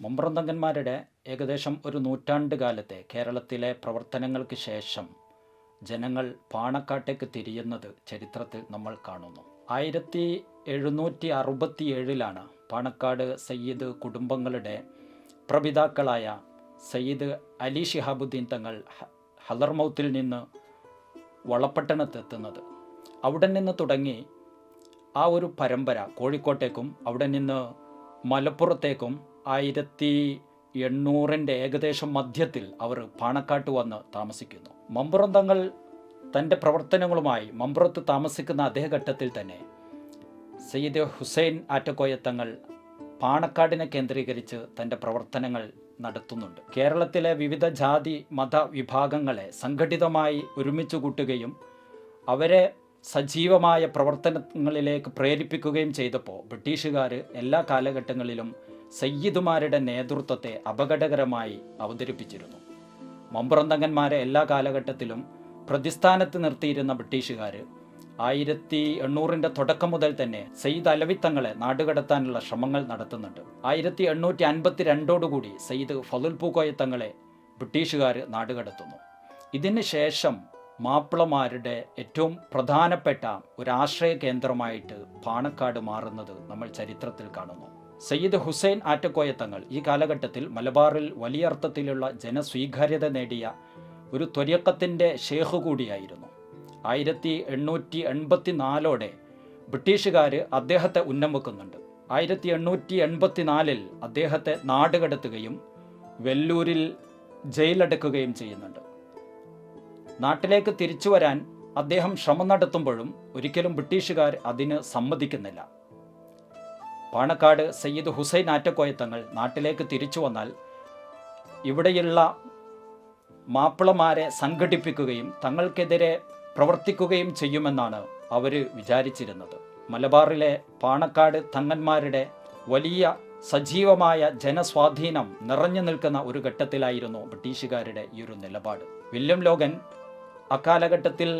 മമ്പ്രന്തങ്കന്മാരുടെ ഏകദേശം ഒരു നൂറ്റാണ്ട് കാലത്തെ കേരളത്തിലെ പ്രവർത്തനങ്ങൾക്ക് ശേഷം ജനങ്ങൾ പാണക്കാട്ടേക്ക് തിരിയുന്നത് ചരിത്രത്തിൽ നമ്മൾ കാണുന്നു. ആയിരത്തി എഴുന്നൂറ്റി അറുപത്തി ഏഴിലാണ് പാണക്കാട് സയ്യിദ് കുടുംബങ്ങളുടെ പ്രപിതാക്കളായ സയ്യിദ് അലി ഷിഹാബുദ്ദീൻ തങ്ങൾ ഹലർമൗത്തിൽ നിന്ന് വളപട്ടണത്തെത്തുന്നത്. അവിടെ നിന്ന് തുടങ്ങി ആ ഒരു പരമ്പര കോഴിക്കോട്ടേക്കും അവിടെ നിന്ന് മലപ്പുറത്തേക്കും ആയിരത്തി എണ്ണൂറിന്റെ ഏകദേശം മധ്യത്തിൽ അവർ പാണക്കാട്ട് വന്ന് താമസിക്കുന്നു. മമ്പുറം തങ്ങൾ തന്റെ പ്രവർത്തനങ്ങളുമായി മമ്പുറത്ത് താമസിക്കുന്ന അതേ ഘട്ടത്തിൽ തന്നെ സയ്യിദ് ഹുസൈൻ ആറ്റക്കോയ തങ്ങൾ പാണക്കാടിനെ കേന്ദ്രീകരിച്ച് തന്റെ പ്രവർത്തനങ്ങൾ നടത്തുന്നുണ്ട്. കേരളത്തിലെ വിവിധ ജാതി മത വിഭാഗങ്ങളെ സംഘടിതമായി ഒരുമിച്ച് കൂട്ടുകയും അവരെ സജീവമായ പ്രവർത്തനങ്ങളിലേക്ക് പ്രേരിപ്പിക്കുകയും ചെയ്തപ്പോൾ ബ്രിട്ടീഷുകാർ എല്ലാ കാലഘട്ടങ്ങളിലും സയ്യിദുമാരുടെ നേതൃത്വത്തെ അപകടകരമായി അവതരിപ്പിച്ചിരുന്നു. മമ്പുറന്തങ്ങന്മാരെ എല്ലാ കാലഘട്ടത്തിലും പ്രതിസ്ഥാനത്ത് നിർത്തിയിരുന്ന ബ്രിട്ടീഷുകാർ ആയിരത്തി എണ്ണൂറിന്റെ തുടക്കം മുതൽ തന്നെ സയ്യിദ് അലവിത്തങ്ങളെ നാടുകടത്താനുള്ള ശ്രമങ്ങൾ നടത്തുന്നുണ്ട്. ആയിരത്തി എണ്ണൂറ്റി അൻപത്തി രണ്ടോടുകൂടി സയ്യിദ് ഫതുൽ പൂക്കോയ തങ്ങളെ ബ്രിട്ടീഷുകാർ നാടുകടത്തുന്നു. ഇതിന് ശേഷം മാപ്പിളമാരുടെ ഏറ്റവും പ്രധാനപ്പെട്ട ഒരാശ്രയ കേന്ദ്രമായിട്ട് പാണക്കാട് മാറുന്നത് നമ്മൾ ചരിത്രത്തിൽ കാണുന്നു. സയ്യിദ് ഹുസൈൻ ആറ്റക്കോയ തങ്ങൾ ഈ കാലഘട്ടത്തിൽ മലബാറിൽ വലിയ അർത്ഥത്തിലുള്ള ജനസ്വീകാര്യത നേടിയ ഒരു ത്വര്യക്കത്തിന്റെ ഷേഖ് കൂടിയായിരുന്നു. ആയിരത്തി എണ്ണൂറ്റി എൺപത്തി നാലോടെ ബ്രിട്ടീഷുകാർ അദ്ദേഹത്തെ ഉന്നം വെക്കുന്നുണ്ട്. ആയിരത്തി എണ്ണൂറ്റി എൺപത്തി നാലിൽ അദ്ദേഹത്തെ നാടുകടത്തുകയും വെല്ലൂരിൽ ജയിലടക്കുകയും ചെയ്യുന്നുണ്ട്. നാട്ടിലേക്ക് തിരിച്ചു വരാൻ അദ്ദേഹം ശ്രമം നടത്തുമ്പോഴും ഒരിക്കലും ബ്രിട്ടീഷുകാർ അതിന് സമ്മതിക്കുന്നില്ല. പാണക്കാട് സയ്യിദ് ഹുസൈൻ ആറ്റക്കോയ തങ്ങൾ നാട്ടിലേക്ക് തിരിച്ചു വന്നാൽ ഇവിടെയുള്ള മാപ്പിളമാരെ സംഘടിപ്പിക്കുകയും തങ്ങൾക്കെതിരെ പ്രവർത്തിക്കുകയും ചെയ്യുമെന്നാണ് അവർ വിചാരിച്ചിരുന്നത്. മലബാറിലെ പാണക്കാട് തങ്ങന്മാരുടെ വലിയ സജീവമായ ജനസ്വാധീനം നിറഞ്ഞു നിൽക്കുന്ന ഒരു ഘട്ടത്തിലായിരുന്നു ബ്രിട്ടീഷുകാരുടെ ഈ ഒരു നിലപാട്. വില്യം ലോഗൻ അക്കാലഘട്ടത്തിൽ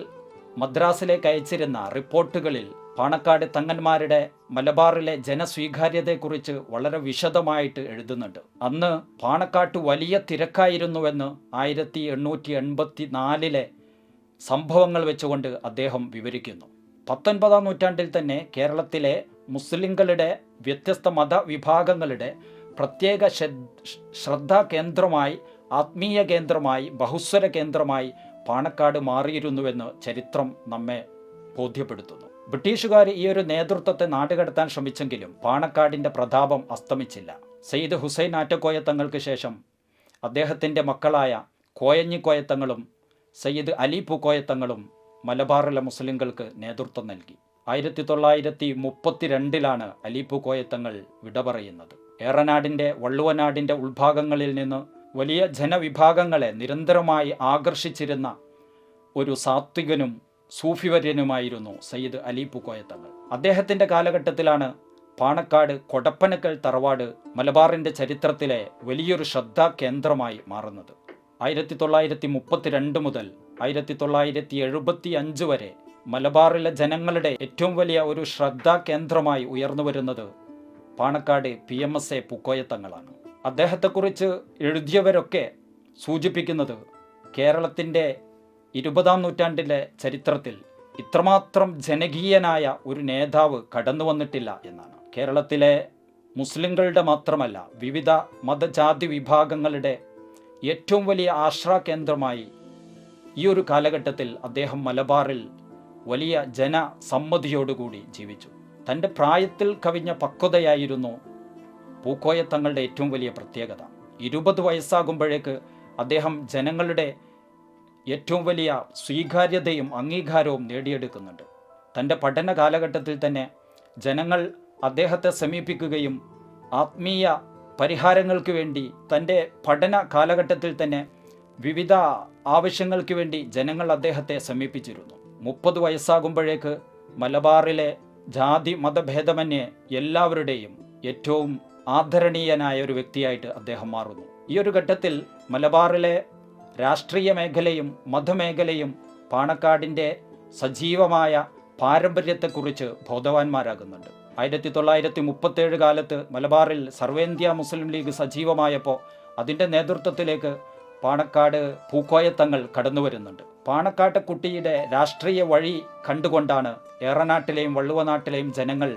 മദ്രാസിലേക്ക് അയച്ചിരുന്ന റിപ്പോർട്ടുകളിൽ പാണക്കാട് തങ്ങന്മാരുടെ മലബാറിലെ ജനസ്വീകാര്യതയെക്കുറിച്ച് വളരെ വിശദമായിട്ട് എഴുതുന്നുണ്ട്. അന്ന് പാണക്കാട്ട് വലിയ തിരക്കായിരുന്നുവെന്ന് ആയിരത്തി എണ്ണൂറ്റി എൺപത്തി നാലിലെ സംഭവങ്ങൾ വെച്ചുകൊണ്ട് അദ്ദേഹം വിവരിക്കുന്നു. പത്തൊൻപതാം നൂറ്റാണ്ടിൽ തന്നെ കേരളത്തിലെ മുസ്ലിങ്ങളുടെ വ്യത്യസ്ത മതവിഭാഗങ്ങളുടെ പ്രത്യേക ശ്രദ്ധ- കേന്ദ്രമായി ആത്മീയ കേന്ദ്രമായി ബഹുസ്വര കേന്ദ്രമായി പാണക്കാട് മാറിയിരുന്നുവെന്ന് ചരിത്രം നമ്മെ ബോധ്യപ്പെടുത്തുന്നു. ബ്രിട്ടീഷുകാർ ഈ ഒരു നേതൃത്വത്തെ നാടുകടത്താൻ ശ്രമിച്ചെങ്കിലും പാണക്കാടിന്റെ പ്രതാപം അസ്തമിച്ചില്ല. സെയ്ദ് ഹുസൈൻ ആറ്റക്കോയ തങ്ങൾക്ക് ശേഷം അദ്ദേഹത്തിന്റെ മക്കളായ കോയഞ്ഞിക്കോയത്തങ്ങളും സയ്യിദ് അലി പൂക്കോയത്തങ്ങളും മലബാറിലെ മുസ്ലിങ്ങൾക്ക് നേതൃത്വം നൽകി. ആയിരത്തി തൊള്ളായിരത്തി മുപ്പത്തിരണ്ടിലാണ് അലി പൂക്കോയത്തങ്ങൾ വിട പറയുന്നത്. ഏറനാടിന്റെ വള്ളുവനാടിന്റെ ഉൾഭാഗങ്ങളിൽ നിന്ന് വലിയ ജനവിഭാഗങ്ങളെ നിരന്തരമായി ആകർഷിച്ചിരുന്ന ഒരു സാത്വികനും സൂഫിവര്യനുമായിരുന്നു സയ്യിദ് അലി പുക്കോയ തങ്ങൾ അദ്ദേഹത്തിന്റെ കാലഘട്ടത്തിലാണ് പാണക്കാട് കൊടപ്പനക്കൽ തറവാട് മലബാറിന്റെ ചരിത്രത്തിലെ വലിയൊരു ശ്രദ്ധാ കേന്ദ്രമായി മാറുന്നത്. ആയിരത്തി തൊള്ളായിരത്തി മുപ്പത്തിരണ്ട് മുതൽ ആയിരത്തി തൊള്ളായിരത്തി എഴുപത്തി അഞ്ച് വരെ മലബാറിലെ ജനങ്ങളുടെ ഏറ്റവും വലിയ ഒരു ശ്രദ്ധാ കേന്ദ്രമായി ഉയർന്നു വരുന്നത് Panakkad P M S A പൂക്കോയത്തങ്ങളാണ് അദ്ദേഹത്തെക്കുറിച്ച് എഴുതിയവരൊക്കെ സൂചിപ്പിക്കുന്നത് കേരളത്തിന്റെ ഇരുപതാം നൂറ്റാണ്ടിലെ ചരിത്രത്തിൽ ഇത്രമാത്രം ജനകീയനായ ഒരു നേതാവ് കടന്നു വന്നിട്ടില്ല എന്നാണ്. കേരളത്തിലെ മുസ്ലിങ്ങളുടെ മാത്രമല്ല വിവിധ മതജാതി വിഭാഗങ്ങളുടെ ഏറ്റവും വലിയ ആശ്രാ കേന്ദ്രമായി ഈ ഒരു കാലഘട്ടത്തിൽ അദ്ദേഹം മലബാറിൽ വലിയ ജനസമ്മതിയോടുകൂടി ജീവിച്ചു. തന്റെ പ്രായത്തിൽ കവിഞ്ഞ പക്വതയായിരുന്നു പൂക്കോയ തങ്ങളുടെ ഏറ്റവും വലിയ പ്രത്യേകത. ഇരുപത് വയസ്സാകുമ്പോഴേക്ക് അദ്ദേഹം ജനങ്ങളുടെ ഏറ്റവും വലിയ സ്വീകാര്യതയും അംഗീകാരവും നേടിയെടുക്കുന്നുണ്ട്. തന്റെ പഠന കാലഘട്ടത്തിൽ തന്നെ ജനങ്ങൾ അദ്ദേഹത്തെ സമീപിക്കുകയും ആത്മീയ പരിഹാരങ്ങൾക്ക് വേണ്ടി തന്റെ പഠന കാലഘട്ടത്തിൽ തന്നെ വിവിധ ആവശ്യങ്ങൾക്ക് വേണ്ടി ജനങ്ങൾ അദ്ദേഹത്തെ സമീപിച്ചിരുന്നു. മുപ്പത് വയസ്സാകുമ്പോഴേക്ക് മലബാറിലെ ജാതി മതഭേദമന്യേ എല്ലാവരുടെയും ഏറ്റവും ആദരണീയനായ ഒരു വ്യക്തിയായിട്ട് അദ്ദേഹം മാറുന്നു. ഈ ഒരു ഘട്ടത്തിൽ മലബാറിലെ രാഷ്ട്രീയ മേഖലയും മതമേഖലയും പാണക്കാടിന്റെ സജീവമായ പാരമ്പര്യത്തെക്കുറിച്ച് ബോധവാന്മാരാകുന്നുണ്ട്. ആയിരത്തി തൊള്ളായിരത്തി മുപ്പത്തേഴ് കാലത്ത് മലബാറിൽ സർവേന്ത്യ മുസ്ലിം ലീഗ് സജീവമായപ്പോൾ അതിന്റെ നേതൃത്വത്തിലേക്ക് പാണക്കാട് പൂക്കോയത്തങ്ങൾ കടന്നു വരുന്നുണ്ട് പാണക്കാട്ട് കുട്ടിയുടെ രാഷ്ട്രീയ വഴി കണ്ടുകൊണ്ടാണ് ഏറനാട്ടിലെയും വള്ളുവനാട്ടിലെയും ജനങ്ങൾ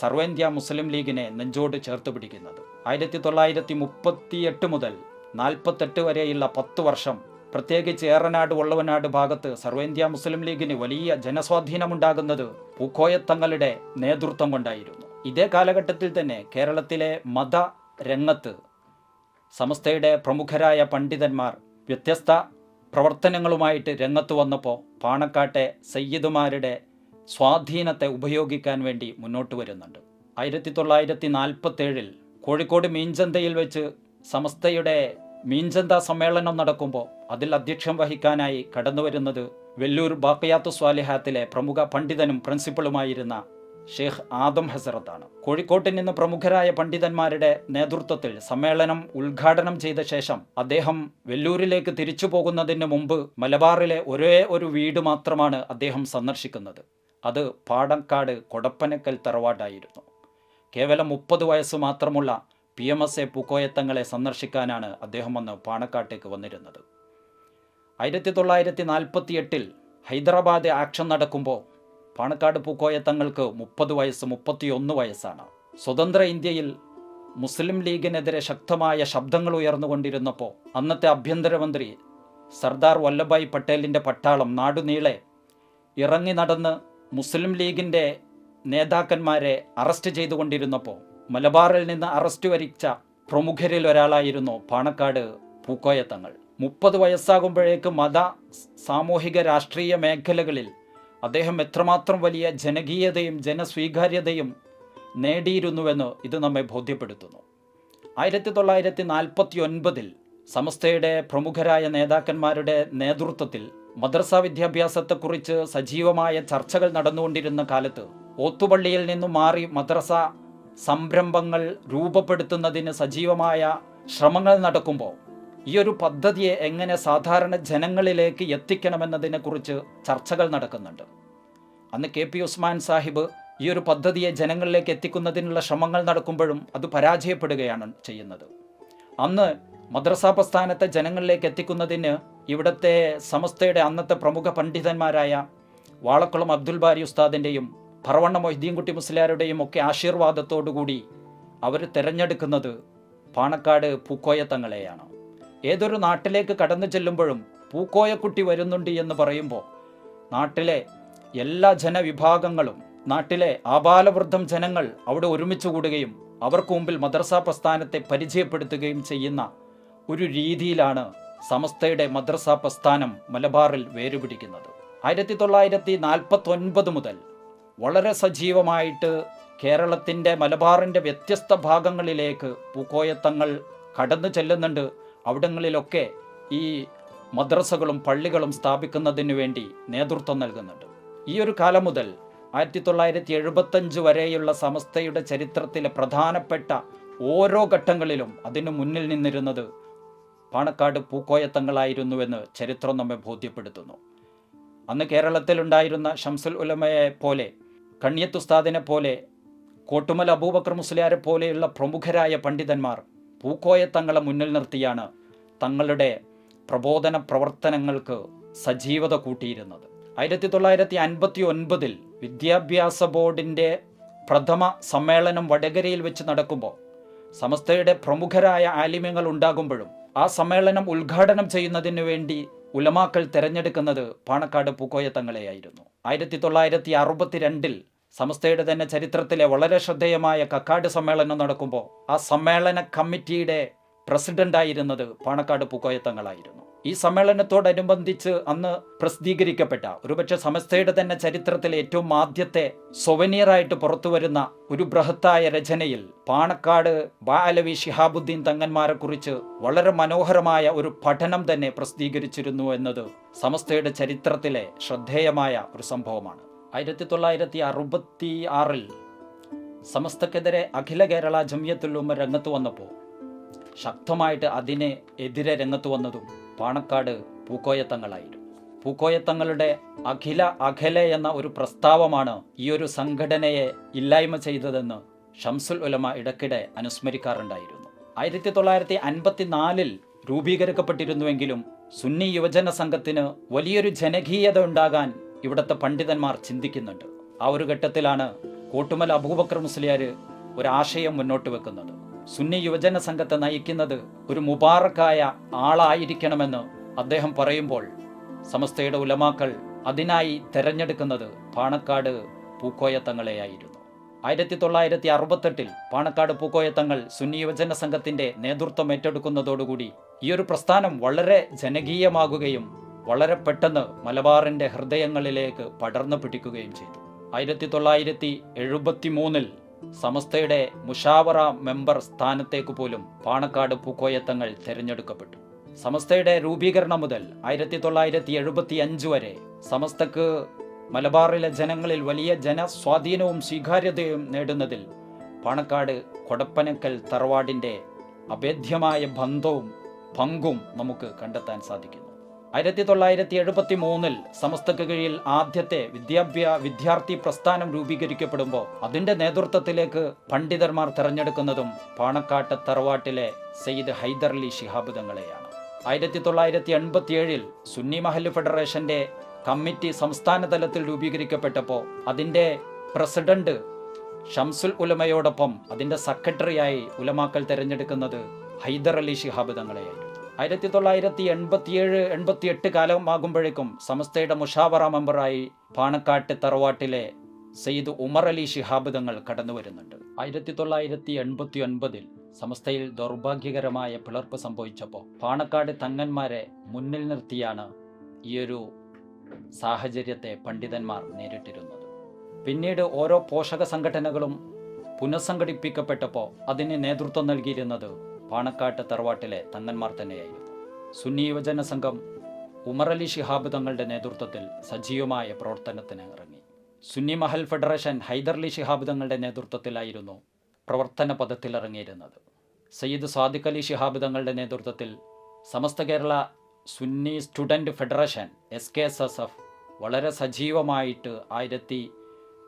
സർവേന്ത്യ മുസ്ലിം ലീഗിനെ നെഞ്ചോട് ചേർത്ത് പിടിക്കുന്നത്. ആയിരത്തി തൊള്ളായിരത്തി മുപ്പത്തിയെട്ട് മുതൽ നാൽപ്പത്തെട്ട് വരെയുള്ള പത്ത് വർഷം. പ്രത്യേകിച്ച് ഏറനാട് വള്ളവനാട് ഭാഗത്ത് സർവേന്ത്യ മുസ്ലിം ലീഗിന് വലിയ ജനസ്വാധീനമുണ്ടാകുന്നത് പൂക്കോയത്തങ്ങളുടെ നേതൃത്വം കൊണ്ടായിരുന്നു. ഇതേ കാലഘട്ടത്തിൽ തന്നെ കേരളത്തിലെ മത രംഗത്ത് സമസ്തയുടെ പ്രമുഖരായ പണ്ഡിതന്മാർ വ്യത്യസ്ത പ്രവർത്തനങ്ങളുമായിട്ട് രംഗത്ത് വന്നപ്പോൾ പാണക്കാട്ടെ സയ്യിദുമാരുടെ സ്വാധീനത്തെ ഉപയോഗിക്കാൻ വേണ്ടി മുന്നോട്ട് വരുന്നുണ്ട്. ആയിരത്തി തൊള്ളായിരത്തി നാൽപ്പത്തേഴിൽ കോഴിക്കോട് മീൻചന്തയിൽ വെച്ച് സമസ്തയുടെ മീൻചന്ത സമ്മേളനം നടക്കുമ്പോൾ അതിൽ അധ്യക്ഷം വഹിക്കാനായി കടന്നുവരുന്നത് വെല്ലൂർ ബാക്കയാത്തു സ്വാലിഹാത്തിലെ പ്രമുഖ പണ്ഡിതനും പ്രിൻസിപ്പളുമായിരുന്ന ഷെയ്ഖ് ആദം ഹസറത്താണ്. കോഴിക്കോട്ടിൽ നിന്ന് പ്രമുഖരായ പണ്ഡിതന്മാരുടെ നേതൃത്വത്തിൽ സമ്മേളനം ഉദ്ഘാടനം ചെയ്ത ശേഷം അദ്ദേഹം വെല്ലൂരിലേക്ക് തിരിച്ചു പോകുന്നതിന് മുമ്പ് മലബാറിലെ ഒരേ ഒരു വീട് മാത്രമാണ് അദ്ദേഹം സന്ദർശിക്കുന്നത്. അത് പാടക്കാട് കൊടപ്പനക്കൽ തറവാടായിരുന്നു. കേവലം മുപ്പത് വയസ്സ് മാത്രമുള്ള പി എം എസ് എ പൂക്കോയത്തങ്ങളെ സന്ദർശിക്കാനാണ് അദ്ദേഹം വന്ന് പാണക്കാട്ടേക്ക് വന്നിരുന്നത്. ആയിരത്തി തൊള്ളായിരത്തി നാൽപ്പത്തി എട്ടിൽ ഹൈദരാബാദ് ആക്ഷൻ നടക്കുമ്പോൾ പാണക്കാട് പൂക്കോയത്തങ്ങൾക്ക് മുപ്പത് വയസ്സ് മുപ്പത്തിയൊന്ന് വയസ്സാണ്. സ്വതന്ത്ര ഇന്ത്യയിൽ മുസ്ലിം ലീഗിനെതിരെ ശക്തമായ ശബ്ദങ്ങൾ ഉയർന്നുകൊണ്ടിരുന്നപ്പോൾ അന്നത്തെ ആഭ്യന്തരമന്ത്രി സർദാർ വല്ലഭായ് പട്ടേലിന്റെ പട്ടാളം നാടുനീളെ ഇറങ്ങി നടന്ന് മുസ്ലിം ലീഗിന്റെ നേതാക്കന്മാരെ അറസ്റ്റ് ചെയ്തുകൊണ്ടിരുന്നപ്പോൾ മലബാറിൽ നിന്ന് അറസ്റ്റ് വരിച്ച പ്രമുഖരിൽ ഒരാളായിരുന്നു പാണക്കാട് പൂക്കോയത്തങ്ങൾ. മുപ്പത് വയസ്സാകുമ്പോഴേക്ക് മത സാമൂഹിക രാഷ്ട്രീയ മേഖലകളിൽ അദ്ദേഹം എത്രമാത്രം വലിയ ജനകീയതയും ജനസ്വീകാര്യതയും നേടിയിരുന്നുവെന്ന് ഇത് നമ്മെ ബോധ്യപ്പെടുത്തുന്നു. ആയിരത്തി തൊള്ളായിരത്തി നാൽപ്പത്തി ഒൻപതിൽ സമസ്തയുടെ പ്രമുഖരായ നേതാക്കന്മാരുടെ നേതൃത്വത്തിൽ മദ്രസ വിദ്യാഭ്യാസത്തെക്കുറിച്ച് സജീവമായ ചർച്ചകൾ നടന്നുകൊണ്ടിരുന്ന കാലത്ത് ഓത്തുപള്ളിയിൽ നിന്നും മാറി മദ്രസ സംരംഭങ്ങൾ രൂപപ്പെടുത്തുന്നതിന് സജീവമായ ശ്രമങ്ങൾ നടക്കുമ്പോൾ ഈ ഒരു പദ്ധതിയെ എങ്ങനെ സാധാരണ ജനങ്ങളിലേക്ക് എത്തിക്കണമെന്നതിനെക്കുറിച്ച് ചർച്ചകൾ നടക്കുന്നുണ്ട്. അന്ന് കെ പി ഉസ്മാൻ സാഹിബ് ഈ ഒരു പദ്ധതിയെ ജനങ്ങളിലേക്ക് എത്തിക്കുന്നതിനുള്ള ശ്രമങ്ങൾ നടക്കുമ്പോഴും അത് പരാജയപ്പെടുകയാണ് ചെയ്യുന്നത്. അന്ന് മദ്രസാ പ്രസ്ഥാനത്തെ ജനങ്ങളിലേക്ക് എത്തിക്കുന്നതിന് ഇവിടുത്തെ സമസ്തയുടെ അന്നത്തെ പ്രമുഖ പണ്ഡിതന്മാരായ വാളക്കുളം അബ്ദുൽ ബാരി ഉസ്താദിന്റെയും പറവണ്ണ മൊയ്തീൻകുട്ടി മുസ്ലിയാരുടെയും ഒക്കെ ആശീർവാദത്തോടുകൂടി അവർ തിരഞ്ഞെടുക്കുന്നത് പാണക്കാട് പൂക്കോയ തങ്ങളെയാണ്. ഏതൊരു നാട്ടിലേക്ക് കടന്നു ചെല്ലുമ്പോഴും പൂക്കോയക്കുട്ടി വരുന്നുണ്ട് എന്ന് പറയുമ്പോൾ നാട്ടിലെ എല്ലാ ജനവിഭാഗങ്ങളും നാട്ടിലെ ആബാലവൃദ്ധം ജനങ്ങൾ അവിടെ ഒരുമിച്ച് കൂടുകയും അവർക്ക് മുമ്പിൽ മദ്രസ പ്രസ്ഥാനത്തെ പരിചയപ്പെടുത്തുകയും ചെയ്യുന്ന ഒരു രീതിയിലാണ് സമസ്തയുടെ മദ്രസ പ്രസ്ഥാനം മലബാറിൽ വേരുപിടിക്കുന്നത്. ആയിരത്തി തൊള്ളായിരത്തി നാൽപ്പത്തി ഒൻപത് മുതൽ വളരെ സജീവമായിട്ട് കേരളത്തിന്റെ മലബാറിന്റെ വ്യത്യസ്ത ഭാഗങ്ങളിലേക്ക് പൂക്കോയത്തങ്ങൾ കടന്നു ചെല്ലുന്നുണ്ട്. അവിടങ്ങളിലൊക്കെ ഈ മദ്രസകളും പള്ളികളും സ്ഥാപിക്കുന്നതിന് വേണ്ടി നേതൃത്വം നൽകുന്നുണ്ട്. ഈ ഒരു കാലം മുതൽ ആയിരത്തി തൊള്ളായിരത്തി എഴുപത്തഞ്ച് വരെയുള്ള സമസ്തയുടെ ചരിത്രത്തിലെ പ്രധാനപ്പെട്ട ഓരോ ഘട്ടങ്ങളിലും അതിനു മുന്നിൽ നിന്നിരുന്നത് പാണക്കാട് പൂക്കോയത്തങ്ങളായിരുന്നുവെന്ന് ചരിത്രം നമ്മെ ബോധ്യപ്പെടുത്തുന്നു. അന്ന് കേരളത്തിലുണ്ടായിരുന്ന ഷംസുൽ ഉലമയെ പോലെ കണ്യത്തുസ്താദിനെ പോലെ കോട്ടുമൽ അബൂബക്കർ മുസ്ലിയാരെ പോലെയുള്ള പ്രമുഖരായ പണ്ഡിതന്മാർ പൂക്കോയത്തങ്ങളെ മുന്നിൽ നിർത്തിയാണ് തങ്ങളുടെ പ്രബോധന പ്രവർത്തനങ്ങൾക്ക് സജീവത കൂട്ടിയിരുന്നത്. ആയിരത്തി തൊള്ളായിരത്തി അൻപത്തി ഒൻപതിൽ വിദ്യാഭ്യാസ ബോർഡിന്റെ പ്രഥമ സമ്മേളനം വടകരയിൽ വെച്ച് നടക്കുമ്പോൾ സമസ്തയുടെ പ്രമുഖരായ ആലിമ്യങ്ങൾ ഉണ്ടാകുമ്പോഴും ആ സമ്മേളനം ഉദ്ഘാടനം ചെയ്യുന്നതിന് വേണ്ടി ഉലമാക്കൾ തിരഞ്ഞെടുക്കുന്നത് പാണക്കാട് പൂക്കോയത്തങ്ങളെയായിരുന്നു ആയിരത്തി തൊള്ളായിരത്തി അറുപത്തിരണ്ടിൽ സമസ്തയുടെ തന്നെ ചരിത്രത്തിലെ വളരെ ശ്രദ്ധേയമായ കക്കാട് സമ്മേളനം നടക്കുമ്പോൾ ആ സമ്മേളന കമ്മിറ്റിയുടെ പ്രസിഡന്റായിരുന്നത് പാണക്കാട് പൂക്കോയത്തങ്ങളായിരുന്നു. ഈ സമ്മേളനത്തോടനുബന്ധിച്ച് അന്ന് പ്രസിദ്ധീകരിക്കപ്പെട്ട ഒരുപക്ഷെ സമസ്തയുടെ തന്നെ ചരിത്രത്തിലെ ഏറ്റവും ആദ്യത്തെ സൊവനീറായിട്ട് പുറത്തു വരുന്ന ഒരു ബൃഹത്തായ രചനയിൽ പാണക്കാട് ബാലവി ഷിഹാബുദ്ദീൻ തങ്ങന്മാരെക്കുറിച്ച് വളരെ മനോഹരമായ ഒരു പഠനം തന്നെ പ്രസിദ്ധീകരിച്ചിരുന്നു എന്നത് സമസ്തയുടെ ചരിത്രത്തിലെ ശ്രദ്ധേയമായ ഒരു സംഭവമാണ്. ആയിരത്തി തൊള്ളായിരത്തി അറുപത്തി ആറിൽ സമസ്തക്കെതിരെ അഖില കേരള ജമിയത്തുല്ലുമ്മ രംഗത്ത് വന്നപ്പോൾ ശക്തമായിട്ട് അതിനെ എതിരെ രംഗത്ത് വന്നതും പാണക്കാട് പൂക്കോയത്തങ്ങളായിരുന്നു. പൂക്കോയത്തങ്ങളുടെ അഖില അഖലെ എന്ന ഒരു പ്രസ്താവമാണ് ഈ ഒരു സംഘടനയെ ഇല്ലായ്മ ചെയ്തതെന്ന് ഷംസുൽ ഉലമ ഇടയ്ക്കിടെ അനുസ്മരിക്കാറുണ്ടായിരുന്നു. ആയിരത്തി തൊള്ളായിരത്തി അൻപത്തിനാലിൽ രൂപീകരിക്കപ്പെട്ടിരുന്നുവെങ്കിലും സുന്നി യുവജന സംഘത്തിന് വലിയൊരു ജനകീയത ഉണ്ടാകാൻ ഇവിടുത്തെ പണ്ഡിതന്മാർ ചിന്തിക്കുന്നുണ്ട്. ആ ഒരു ഘട്ടത്തിലാണ് കോട്ടുമൽ അബൂബക്കർ മുസ്ലിയാർ ഒരു ആശയം മുന്നോട്ട് വെക്കുന്നത്. സുന്നി യുവജന സംഘത്തെ നയിക്കുന്നത് ഒരു മുബാറക്കായ ആളായിരിക്കണമെന്ന് അദ്ദേഹം പറയുമ്പോൾ സമസ്തയുടെ ഉലമാക്കൾ അതിനായി തെരഞ്ഞെടുക്കുന്നത് പാണക്കാട് പൂക്കോയത്തങ്ങളെയായിരുന്നു ആയിരത്തി തൊള്ളായിരത്തി അറുപത്തെട്ടിൽ പാണക്കാട് പൂക്കോയത്തങ്ങൾ സുന്നി യുവജന സംഘത്തിന്റെ നേതൃത്വം ഏറ്റെടുക്കുന്നതോടുകൂടി ഈ ഒരു പ്രസ്ഥാനം വളരെ ജനകീയമാകുകയും വളരെ പെട്ടെന്ന് മലബാറിന്റെ ഹൃദയങ്ങളിലേക്ക് പടർന്നു പിടിക്കുകയും ചെയ്തു. ആയിരത്തി തൊള്ളായിരത്തി എഴുപത്തി മൂന്നിൽ സമസ്തയുടെ മുഷാവറ മെമ്പർ സ്ഥാനത്തേക്ക് പോലും പാണക്കാട് പൂക്കോയത്തങ്ങൾ തിരഞ്ഞെടുക്കപ്പെട്ടു. സമസ്തയുടെ രൂപീകരണം മുതൽ ആയിരത്തി തൊള്ളായിരത്തി എഴുപത്തി അഞ്ച് വരെ സമസ്തക്ക് മലബാറിലെ ജനങ്ങളിൽ വലിയ ജനസ്വാധീനവും സ്വീകാര്യതയും നേടുന്നതിൽ പാണക്കാട് കൊടപ്പനക്കൽ തറവാടിന്റെ അഭേദ്യമായ ബന്ധവും പങ്കും നമുക്ക് കണ്ടെത്താൻ സാധിക്കുന്നു. ആയിരത്തി തൊള്ളായിരത്തി എഴുപത്തി മൂന്നിൽ സമസ്തക്ക് കീഴിൽ ആദ്യത്തെ വിദ്യാഭ്യാ വിദ്യാർത്ഥി പ്രസ്ഥാനം രൂപീകരിക്കപ്പെടുമ്പോൾ അതിന്റെ നേതൃത്വത്തിലേക്ക് പണ്ഡിതന്മാർ തെരഞ്ഞെടുക്കുന്നതും പാണക്കാട്ട് തറവാട്ടിലെ സെയ്ദ് ഹൈദർലി ശിഹാബ് തങ്ങളെയാണ്. ആയിരത്തി തൊള്ളായിരത്തി എൺപത്തിയേഴിൽ സുന്നി മഹൽ ഫെഡറേഷന്റെ കമ്മിറ്റി സംസ്ഥാന തലത്തിൽ രൂപീകരിക്കപ്പെട്ടപ്പോൾ അതിന്റെ പ്രസിഡന്റ് ഷംസുൽ ഉലമയോടൊപ്പം അതിന്റെ സെക്രട്ടറിയായി ഉലമാക്കൾ തിരഞ്ഞെടുക്കുന്നത് ഹൈദർ അലി ശിഹാബ് തങ്ങളെയായിരുന്നു. ആയിരത്തി തൊള്ളായിരത്തി എൺപത്തിയേഴ് എൺപത്തി എട്ട് കാലമാകുമ്പോഴേക്കും സമസ്തയുടെ മുഷാവറ മെമ്പറായി പാണക്കാട്ട് തറവാട്ടിലെ സെയ്ദ് ഉമർ അലി ശിഹാബ് തങ്ങൾ കടന്നു വരുന്നുണ്ട് ആയിരത്തി തൊള്ളായിരത്തി എൺപത്തി ഒൻപതിൽ സമസ്തയിൽ ദൗർഭാഗ്യകരമായ പിളർപ്പ് സംഭവിച്ചപ്പോൾ പാണക്കാട് തങ്ങന്മാരെ മുന്നിൽ നിർത്തിയാണ് ഈയൊരു സാഹചര്യത്തെ പണ്ഡിതന്മാർ നേരിട്ടിരുന്നത്. പിന്നീട് ഓരോ പോഷക സംഘടനകളും പുനഃസംഘടിപ്പിക്കപ്പെട്ടപ്പോൾ അതിന് നേതൃത്വം നൽകിയിരുന്നത് പാണക്കാട്ട് തറവാട്ടിലെ തങ്ങന്മാർ തന്നെയായിരുന്നു. സുന്നി യുവജന സംഘം ഉമറലി ഷിഹാബ് തങ്ങളുടെ നേതൃത്വത്തിൽ സജീവമായ പ്രവർത്തനത്തിന് ഇറങ്ങി. സുന്നി മഹൽ ഫെഡറേഷൻ ഹൈദർലി ഷിഹാബ് തങ്ങളുടെ നേതൃത്വത്തിലായിരുന്നു പ്രവർത്തന പദത്തിൽ പദത്തിലിറങ്ങിയിരുന്നത് സയ്യിദ് സാദിഖ് അലി ഷിഹാബ് തങ്ങളുടെ നേതൃത്വത്തിൽ Samastha Kerala Sunni student federation S K S S F വളരെ സജീവമായിട്ട് ആയിരത്തി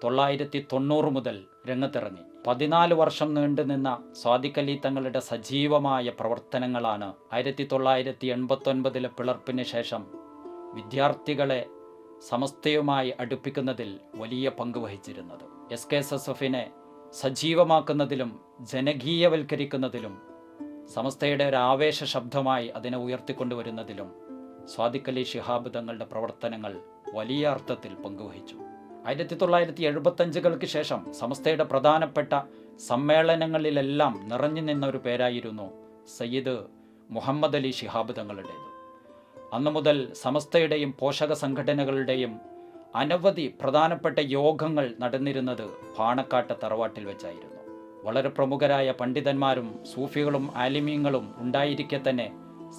തൊള്ളായിരത്തി തൊണ്ണൂറ് മുതൽ രംഗത്തിറങ്ങി. പതിനാല് വർഷം നീണ്ടുനിന്ന സ്വാദിഖലി തങ്ങളുടെ സജീവമായ പ്രവർത്തനങ്ങളാണ് ആയിരത്തി തൊള്ളായിരത്തി എൺപത്തൊൻപതിലെ പിളർപ്പിന് ശേഷം വിദ്യാർത്ഥികളെ സമസ്തയുമായി അടുപ്പിക്കുന്നതിൽ വലിയ പങ്ക് വഹിച്ചിരുന്നത്. എസ് കെ എസ് എസ് എഫിനെ സജീവമാക്കുന്നതിലും ജനകീയവൽക്കരിക്കുന്നതിലും സമസ്തയുടെ ഒരു ആവേശ ശബ്ദമായി അതിനെ ഉയർത്തിക്കൊണ്ടുവരുന്നതിലും സ്വാദിഖലി ശിഹാബ് തങ്ങളുടെ പ്രവർത്തനങ്ങൾ വലിയ അർത്ഥത്തിൽ പങ്കുവഹിച്ചു. ആയിരത്തി തൊള്ളായിരത്തി എഴുപത്തഞ്ചുകൾക്ക് ശേഷം സമസ്തയുടെ പ്രധാനപ്പെട്ട സമ്മേളനങ്ങളിലെല്ലാം നിറഞ്ഞു നിന്ന ഒരു പേരായിരുന്നു സയ്യിദ് മുഹമ്മദ് അലി ശിഹാബ് തങ്ങളുടേത്. അന്നു മുതൽ സമസ്തയുടെയും പോഷക സംഘടനകളുടെയും അനവധി പ്രധാനപ്പെട്ട യോഗങ്ങൾ നടന്നിരുന്നത് പാണക്കാട്ട് തറവാട്ടിൽ വെച്ചായിരുന്നു. വളരെ പ്രമുഖരായ പണ്ഡിതന്മാരും സൂഫികളും ആലിമീങ്ങളും ഉണ്ടായിരിക്കെ തന്നെ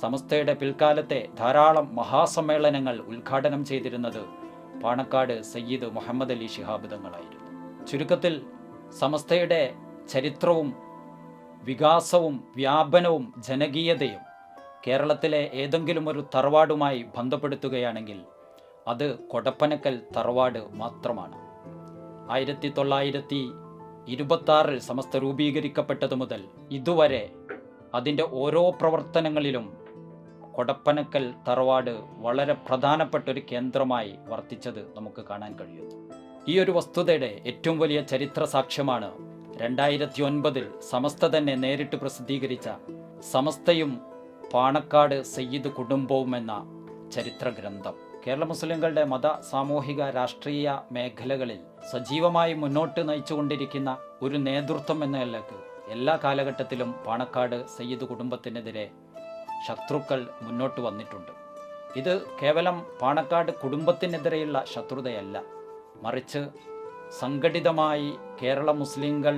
സമസ്തയുടെ പിൽക്കാലത്തെ ധാരാളം മഹാസമ്മേളനങ്ങൾ ഉദ്ഘാടനം ചെയ്തിരുന്നത് പാണക്കാട് സയ്യിദ് മുഹമ്മദ് അലി ശിഹാബ് തങ്ങളായിരുന്നു. ചുരുക്കത്തിൽ സമസ്തയുടെ ചരിത്രവും വികാസവും വ്യാപനവും ജനകീയതയും കേരളത്തിലെ ഏതെങ്കിലും ഒരു തറവാടുമായി ബന്ധപ്പെടുത്തുകയാണെങ്കിൽ അത് കൊടപ്പനക്കൽ തറവാട് മാത്രമാണ്. ആയിരത്തി തൊള്ളായിരത്തി ഇരുപത്താറിൽ സമസ്ത രൂപീകരിക്കപ്പെട്ടതു മുതൽ ഇതുവരെ അതിന്റെ ഓരോ പ്രവർത്തനങ്ങളിലും കൊടപ്പനക്കൽ തറവാട് വളരെ പ്രധാനപ്പെട്ട ഒരു കേന്ദ്രമായി വർത്തിച്ചത് നമുക്ക് കാണാൻ കഴിയുന്നു ഈ ഒരു വസ്തുതയുടെ ഏറ്റവും വലിയ ചരിത്ര സാക്ഷ്യമാണ് രണ്ടായിരത്തി ഒൻപതിൽ സമസ്ത തന്നെ നേരിട്ട് പ്രസിദ്ധീകരിച്ച സമസ്തയും പാണക്കാട് സയ്യിദ് കുടുംബവും എന്ന ചരിത്ര ഗ്രന്ഥം. കേരള മുസ്ലിങ്ങളുടെ മത സാമൂഹിക രാഷ്ട്രീയ മേഖലകളിൽ സജീവമായി മുന്നോട്ട് നയിച്ചുകൊണ്ടിരിക്കുന്ന ഒരു നേതൃത്വം എന്ന നിലയ്ക്ക് എല്ലാ കാലഘട്ടത്തിലും പാണക്കാട് സയ്യിദ് കുടുംബത്തിനെതിരെ ശത്രുക്കൾ മുന്നോട്ട് വന്നിട്ടുണ്ട്. ഇത് കേവലം പാണക്കാട് കുടുംബത്തിനെതിരെയുള്ള ശത്രുതയല്ല. മറിച്ച് സംഘടിതമായി കേരള മുസ്ലിങ്ങൾ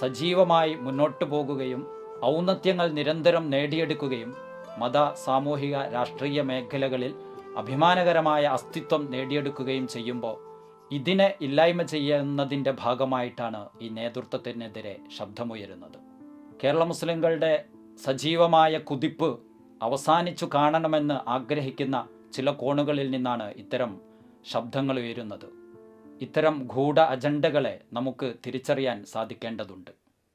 സജീവമായി മുന്നോട്ട് പോകുകയും ഔന്നത്യങ്ങൾ നിരന്തരം നേടിയെടുക്കുകയും മത സാമൂഹിക രാഷ്ട്രീയ മേഖലകളിൽ അഭിമാനകരമായ അസ്തിത്വം നേടിയെടുക്കുകയും ചെയ്യുമ്പോൾ ഇതിനെ ഇല്ലായ്മ ചെയ്യുന്നതിന്റെ ഭാഗമായിട്ടാണ് ഈ നേതൃത്വത്തിനെതിരെ ശബ്ദമുയരുന്നത്. കേരള മുസ്ലിങ്ങളുടെ സജീവമായ കുതിപ്പ് അവസാനിച്ചു കാണണമെന്ന് ആഗ്രഹിക്കുന്ന ചില കോണുകളിൽ നിന്നാണ് ഇത്തരം ശബ്ദങ്ങൾ ഉയരുന്നത്. ഇത്തരം ഗൂഢ അജണ്ടകളെ നമുക്ക് തിരിച്ചറിയാൻ സാധിക്കേണ്ടതുണ്ട്.